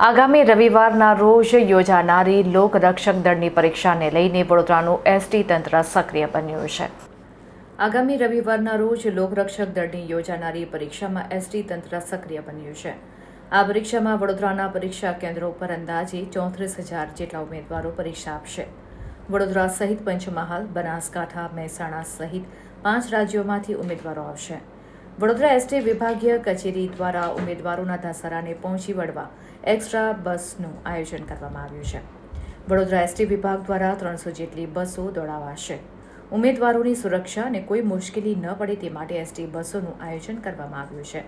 આગામી રવિવારના રોજ યોજાનારી લોકરક્ષક દળની પરીક્ષાને લઈને વડોદરાનું એસટી તંત્ર સક્રિય બન્યું છે. આગામી રવિવારના રોજ લોકરક્ષક દળની યોજાનારી પરીક્ષામાં એસટી તંત્ર સક્રિય બન્યું છે. આ પરીક્ષામાં વડોદરાના પરીક્ષા કેન્દ્રો પર અંદાજે ચોત્રીસ હજાર જેટલા ઉમેદવારો પરીક્ષા આપશે. વડોદરા સહિત પંચમહાલ, બનાસકાંઠા, મહેસાણા સહિત પાંચ રાજ્યોમાંથી ઉમેદવારો આવશે. વડોદરા એસટી વિભાગીય કચેરી દ્વારા ઉમેદવારોના ધસારાને પહોંચી વળવા એક્સ્ટ્રા બસનું આયોજન કરવામાં આવ્યું છે. વડોદરા એસટી વિભાગ દ્વારા ત્રણસો જેટલી બસો દોડાવાશે. ઉમેદવારોની સુરક્ષા અને કોઈ મુશ્કેલી ન પડે તે માટે એસટી બસોનું આયોજન કરવામાં આવ્યું છે.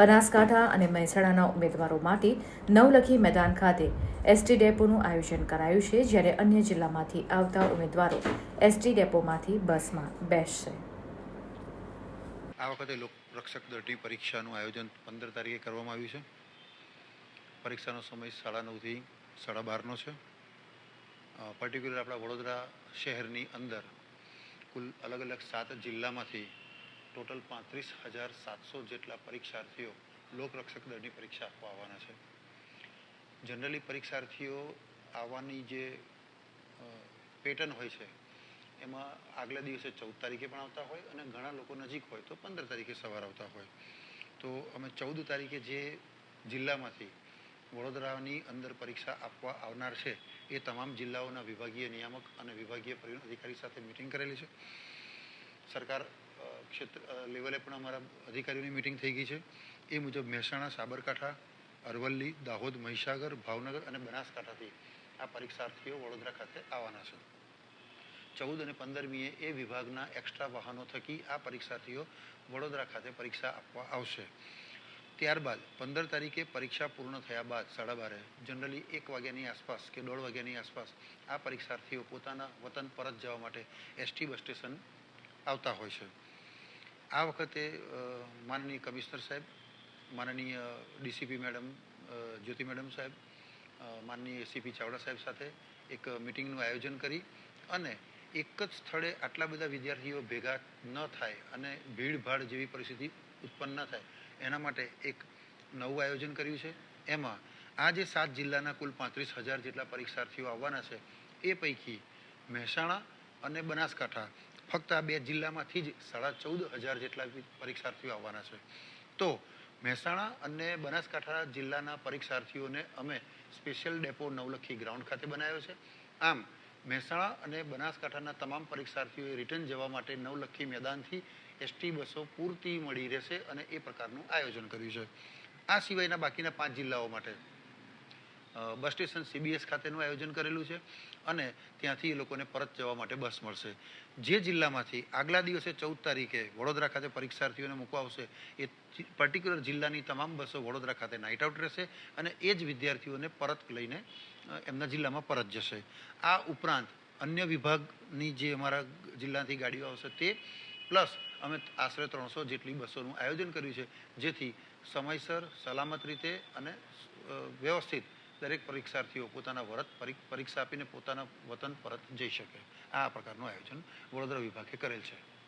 બનાસકાંઠા અને મહેસાણાના ઉમેદવારો માટે નવલખી મેદાન ખાતે એસટી ડેપોનું આયોજન કરાયું છે, જ્યારે અન્ય જિલ્લામાંથી આવતા ઉમેદવારો એસટી ડેપોમાંથી બસમાં બેસશે. આ વખતે લોકરક્ષક દળની પરીક્ષાનું આયોજન પંદર તારીખે કરવામાં આવ્યું છે. પરીક્ષાનો સમય સાડા નવથી સાડા બારનો છે. પર્ટિક્યુલર આપણા વડોદરા શહેરની અંદર કુલ અલગ અલગ સાત જિલ્લામાંથી ટોટલ પાંત્રીસ હજાર સાતસો જેટલા પરીક્ષાર્થીઓ લોકરક્ષક દળની પરીક્ષા આપવા આવવાના છે. જનરલી પરીક્ષાર્થીઓ આવવાની જે પેટર્ન હોય છે એમાં આગલા દિવસે ચૌદ તારીખે પણ આવતા હોય અને ઘણા લોકો નજીક હોય તો પંદર તારીખે સવાર આવતા હોય. તો અમે ચૌદ તારીખે જે જિલ્લામાંથી વડોદરાની અંદર પરીક્ષા આપવા આવનાર છે, એ તમામ જિલ્લાઓના વિભાગીય નિયામક અને વિભાગીય પરિવહન અધિકારી સાથે મિટિંગ કરેલી છે. સરકાર ક્ષેત્ર લેવલે પણ અમારા અધિકારીઓની મિટિંગ થઈ ગઈ છે. એ મુજબ મહેસાણા, સાબરકાંઠા, અરવલ્લી, દાહોદ, મહીસાગર, ભાવનગર અને બનાસકાંઠાથી આ પરીક્ષાર્થીઓ વડોદરા ખાતે આવવાના છે. ચૌદ અને પંદરમીએ એ વિભાગના એક્સ્ટ્રા વાહનો થકી આ પરીક્ષાર્થીઓ વડોદરા ખાતે પરીક્ષા આપવા આવશે. ત્યારબાદ પંદર તારીખે પરીક્ષા પૂર્ણ થયા બાદ સાડા બારે, જનરલી એક વાગ્યાની આસપાસ કે દોઢ વાગ્યાની આસપાસ આ પરીક્ષાર્થીઓ પોતાના વતન પરત જવા માટે એસટી બસ સ્ટેશન આવતા હોય છે. આ વખતે માનનીય કમિશનર સાહેબ, માનનીય ડીસીપી મેડમ જ્યોતિ મેડમ સાહેબ માનનીય એસીપી ચાવડા સાહેબ સાથે એક મિટિંગનું આયોજન કરી અને એક જ સ્થળે આટલા બધા વિદ્યાર્થીઓ ભેગા ન થાય અને ભીડભાડ જેવી પરિસ્થિતિ ઉત્પન્ન ન થાય, એના માટે એક નવું આયોજન કર્યું છે. એમાં આ જે સાત જિલ્લાના કુલ પાંત્રીસ હજાર જેટલા પરીક્ષાર્થીઓ આવવાના છે, એ પૈકી મહેસાણા અને બનાસકાંઠા ફક્ત આ બે જિલ્લામાંથી જ સાડા ચૌદ હજાર જેટલા પરીક્ષાર્થીઓ આવવાના છે. તો મહેસાણા અને બનાસકાંઠા જિલ્લાના પરીક્ષાર્થીઓને અમે સ્પેશિયલ ડેપો નવલખી ગ્રાઉન્ડ ખાતે બનાવ્યો છે. આમ મહેસાણા અને બનાસકાંઠાના તમામ પરીક્ષાર્થીઓએ રિટર્ન જવા માટે નવલખી મેદાનથી એસટી બસો પૂરતી મળી રહેશે અને એ પ્રકારનું આયોજન કર્યું છે. આ સિવાયના બાકીના પાંચ જિલ્લાઓ માટે બસ સ્ટેશન સીબીએસ ખાતેનું આયોજન કરેલું છે અને ત્યાંથી એ લોકોને પરત જવા માટે બસ મળશે. જે જિલ્લામાંથી આગલા દિવસે ચૌદ તારીખે વડોદરા ખાતે પરીક્ષાર્થીઓને મૂકવા આવશે, એ પર્ટિક્યુલર જિલ્લાની તમામ બસો વડોદરા ખાતે નાઇટ આઉટ રહેશે અને એ જ વિદ્યાર્થીઓને પરત લઈને એમના જિલ્લામાં પરત જશે. આ ઉપરાંત અન્ય વિભાગની જે અમારા જિલ્લાથી ગાડીઓ આવશે તે, પ્લસ અમે આશરે ત્રણસો જેટલી બસોનું આયોજન કર્યું છે, જેથી સમયસર, સલામત રીતે અને વ્યવસ્થિત દરેક પરીક્ષાર્થીઓ પોતાના વરત પરી- પરીક્ષા આપીને પોતાના વતન પરત જઈ શકે. આ પ્રકારનું આયોજન વડોદરા વિભાગે કરેલ છે.